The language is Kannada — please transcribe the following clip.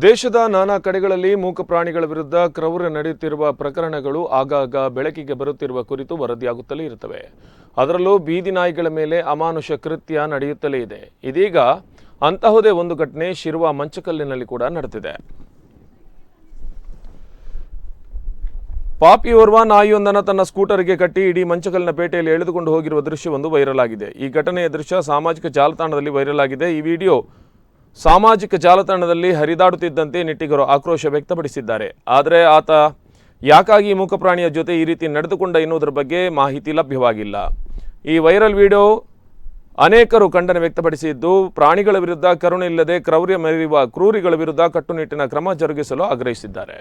ದೇಶದ ನಾನಾ ಕಡೆಗಳಲ್ಲಿ ಮೂಕ ಪ್ರಾಣಿಗಳ ವಿರುದ್ಧ ಕ್ರೌರ್ಯ ನಡೆಯುತ್ತಿರುವ ಪ್ರಕರಣಗಳು ಆಗಾಗ ಬೆಳಕಿಗೆ ಬರುತ್ತಿರುವ ಕುರಿತು ವರದಿಯಾಗುತ್ತಲೇ ಇರುತ್ತವೆ. ಅದರಲ್ಲೂ ಬೀದಿ ನಾಯಿಗಳ ಮೇಲೆ ಅಮಾನುಷ ಕೃತ್ಯ ನಡೆಯುತ್ತಲೇ ಇದೆ. ಇದೀಗ ಅಂತಹುದೇ ಒಂದು ಘಟನೆ ಶಿರುವ ಮಂಚಕಲ್ಲಿನಲ್ಲಿ ಕೂಡ ನಡೆದಿದೆ. ಪಾಪಿಯೋರ್ವ ನಾಯಿಯೊಂದನ್ನು ತನ್ನ ಸ್ಕೂಟರ್ಗೆ ಕಟ್ಟಿ ಇಡೀ ಮಂಚಕಲ್ಲಿನ ಪೇಟೆಯಲ್ಲಿ ಎಳೆದುಕೊಂಡು ಹೋಗಿರುವ ದೃಶ್ಯವೊಂದು ವೈರಲ್ ಆಗಿದೆ. ಈ ಘಟನೆಯ ದೃಶ್ಯ ಸಾಮಾಜಿಕ ಜಾಲತಾಣದಲ್ಲಿ ವೈರಲ್ ಆಗಿದೆ. ಈ ವಿಡಿಯೋ ಸಾಮಾಜಿಕ ಜಾಲತಾಣದಲ್ಲಿ ಹರಿದಾಡುತ್ತಿದ್ದಂತೆ ನೆಟ್ಟಿಗರು ಆಕ್ರೋಶ ವ್ಯಕ್ತಪಡಿಸಿದ್ದಾರೆ. ಆದರೆ ಆತ ಯಾಕಾಗಿ ಮೂಕಪ್ರಾಣಿಯ ಜೊತೆ ಈ ರೀತಿ ನಡೆದುಕೊಂಡ ಎನ್ನುವುದರ ಬಗ್ಗೆ ಮಾಹಿತಿ ಲಭ್ಯವಾಗಿಲ್ಲ. ಈ ವೈರಲ್ ವಿಡಿಯೋ ಅನೇಕರು ಖಂಡನೆ ವ್ಯಕ್ತಪಡಿಸಿದ್ದು, ಪ್ರಾಣಿಗಳ ವಿರುದ್ಧ ಕರುಣೆ ಇಲ್ಲದೆ ಕ್ರೌರ್ಯ ಮೆರೆಯುವ ಕ್ರೂರಿಗಳ ವಿರುದ್ಧ ಕಟ್ಟುನಿಟ್ಟಿನ ಕ್ರಮ ಜರುಗಿಸಲು ಆಗ್ರಹಿಸಿದ್ದಾರೆ.